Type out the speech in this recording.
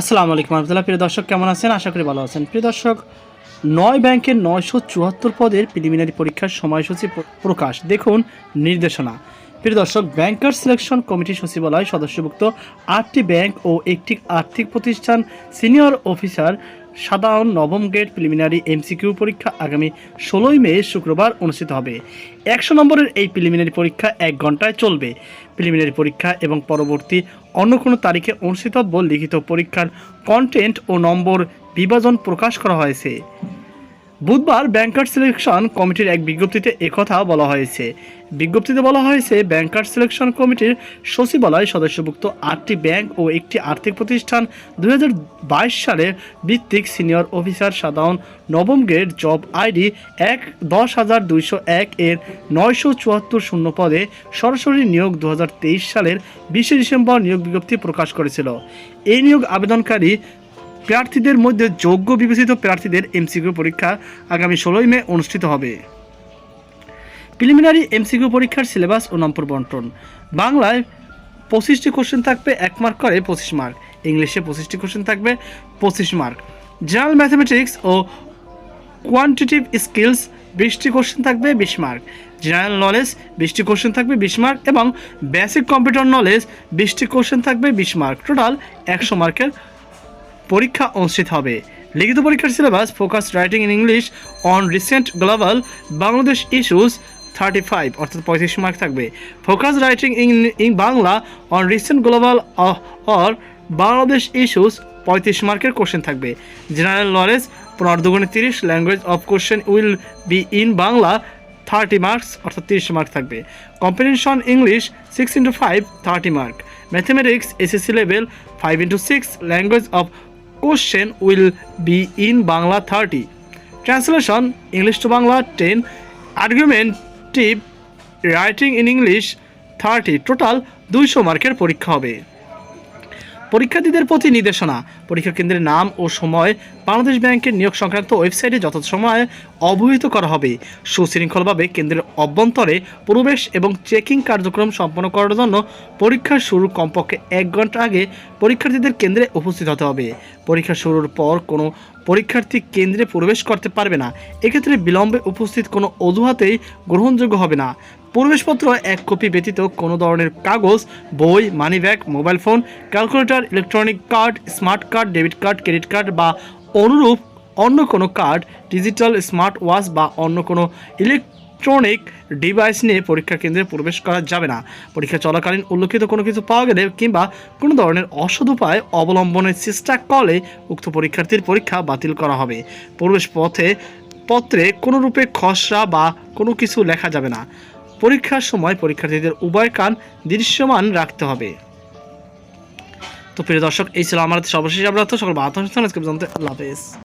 আসসালামু আলাইকুম রহমতুল্লাহ। প্রিয় দর্শক, কেমন আছেন? আশা করি ভালো আছেন। প্রিয় দর্শক, নয় ব্যাংকের নয়শো চুয়াত্তর পদের প্রিলিমিনারি পরীক্ষার সময়সূচি প্রকাশ। দেখুন নির্দেশনা। প্রিয় দর্শক, ব্যাংকার সিলেকশন কমিটি সচিবালয় সদস্যভুক্ত আটটি ব্যাংক ও একটি আর্থিক প্রতিষ্ঠান সিনিয়র অফিসার সাধারণ নবম গ্রেড প্রিলিমিনারি এমসিকিউ পরীক্ষা আগামী ষোলোই মে, শুক্রবার অনুষ্ঠিত হবে। একশো নম্বরের এই প্রিলিমিনারি পরীক্ষা এক ঘন্টায় চলবে। প্রিলিমিনারি পরীক্ষা এবং পরবর্তী অন্য কোনো তারিখে অনুষ্ঠিতব্য লিখিত পরীক্ষার কন্টেন্ট ও নম্বর বিভাজন প্রকাশ করা হয়েছে। বুধবার ব্যাংকার সিলেকশন কমিটির এক বিজ্ঞপ্তিতে একথা বলা হয়েছে। বিজ্ঞপ্তিতে বলা হয়েছে ব্যাংকার সিলেকশন কমিটির সচিবালয় সদস্যভুক্ত আটটি ব্যাংক ও একটি আর্থিক প্রতিষ্ঠান দুই সালের ভিত্তিক সিনিয়র অফিসার সাধারণ নবম গ্রেড জব আইডি এক দশ হাজার দুইশো এক এর নয়শো চুয়াত্তর শূন্য পদে সরাসরি নিয়োগ দু হাজার তেইশ সালের বিশে ডিসেম্বর নিয়োগ বিজ্ঞপ্তি প্রকাশ করেছিল। এই নিয়োগ আবেদনকারী প্রার্থীদের মধ্যে যোগ্য বিবেচিত প্রার্থীদের এমসিকিউ পরীক্ষা আগামী ষোলোই মে অনুষ্ঠিত হবে। প্রিলিমিনারি এমসিকিউ পরীক্ষার সিলেবাস ও নম্বর বন্টন। বাংলায় পঁচিশটি কোশ্চেন থাকবে, এক মার্ক করে পঁচিশ মার্ক। ইংলিশে পঁচিশটি কোশ্চেন থাকবে, পঁচিশ মার্ক। জেনারেল ম্যাথমেটিক্স ও কোয়ান্টিটিভ স্কিলস বিশটি কোশ্চেন থাকবে, বিশ মার্ক। জেনারেল নলেজ বিশটি কোশ্চেন থাকবে, বিশ মার্ক। এবং বেসিক কম্পিউটার নলেজ বিশটি কোশ্চেন থাকবে, বিশ মার্ক। টোটাল একশো মার্কের পরীক্ষা অনুষ্ঠিত হবে। লিখিত পরীক্ষার syllabus focus writing in English on recent global Bangladesh issues thirty five অর্থাৎ পঁয়ত্রিশ মার্ক থাকবে। Focus writing in in Bangla on recent global or Bangladesh issues পঁয়ত্রিশ মার্কের কোশ্চেন থাকবে। জেনারেল নলেজ পনেরো দুগুণে তিরিশ language of question will be in Bangla thirty marks অর্থাৎ তিরিশ মার্ক থাকবে। Competition English six into five thirty mark mathematics SSC level five into six language of question will be in Bangla thirty translation English to Bangla ten argumentative writing in English thirty total দুইশো মার্কের পরীক্ষা হবে। পরীক্ষার্থীদের প্রতি নির্দেশনা। পরীক্ষা কেন্দ্রের নাম ও সময় বাংলাদেশ ব্যাংকের নিয়োগ সংক্রান্ত ওয়েবসাইটে যথাযথ সময়ে অবহিত করা হবে। সুশৃঙ্খলভাবে কেন্দ্রের অভ্যন্তরে প্রবেশ এবং চেকিং কার্যক্রম সম্পন্ন করার জন্য পরীক্ষা শুরুর কমপক্ষে এক ঘণ্টা আগে পরীক্ষার্থীদের কেন্দ্রে উপস্থিত হতে হবে। পরীক্ষা শুরুর পর কোনো পরীক্ষার্থী কেন্দ্রে প্রবেশ করতে পারবে না। এক্ষেত্রে বিলম্বে উপস্থিত কোনো অজুহাতেই গ্রহণযোগ্য হবে না। প্রবেশপত্র এক কপি ব্যতীত কোনো ধরনের কাগজ, বই, money bag, mobile phone, calculator, electronic card, smart card, debit card, credit card বা অনুরূপ অন্য কোনো কার্ড, ডিজিটাল স্মার্ট ওয়াচ বা অন্য কোনো ইলেকট্রনিক ডিভাইস নিয়ে পরীক্ষা কেন্দ্রে প্রবেশ করা যাবে না। পরীক্ষা চলাকালীন উল্লেখিত কোনো কিছু পাওয়া গেলে কিংবা কোনো ধরনের অসদ উপায় অবলম্বনের চেষ্টা করলে উক্ত পরীক্ষার্থীর পরীক্ষা বাতিল করা হবে। প্রবেশ পথে, পত্রে কোনোরূপে খসড়া বা কোনো কিছু লেখা যাবে না। পরীক্ষার সময় পরীক্ষার্থীদের উভয় কান দৃশ্যমান রাখতে হবে। তো প্রিয় দর্শক, এই ছিল আমার সর্বশেষ আপনার সকল আল্লাহ হাফেজ।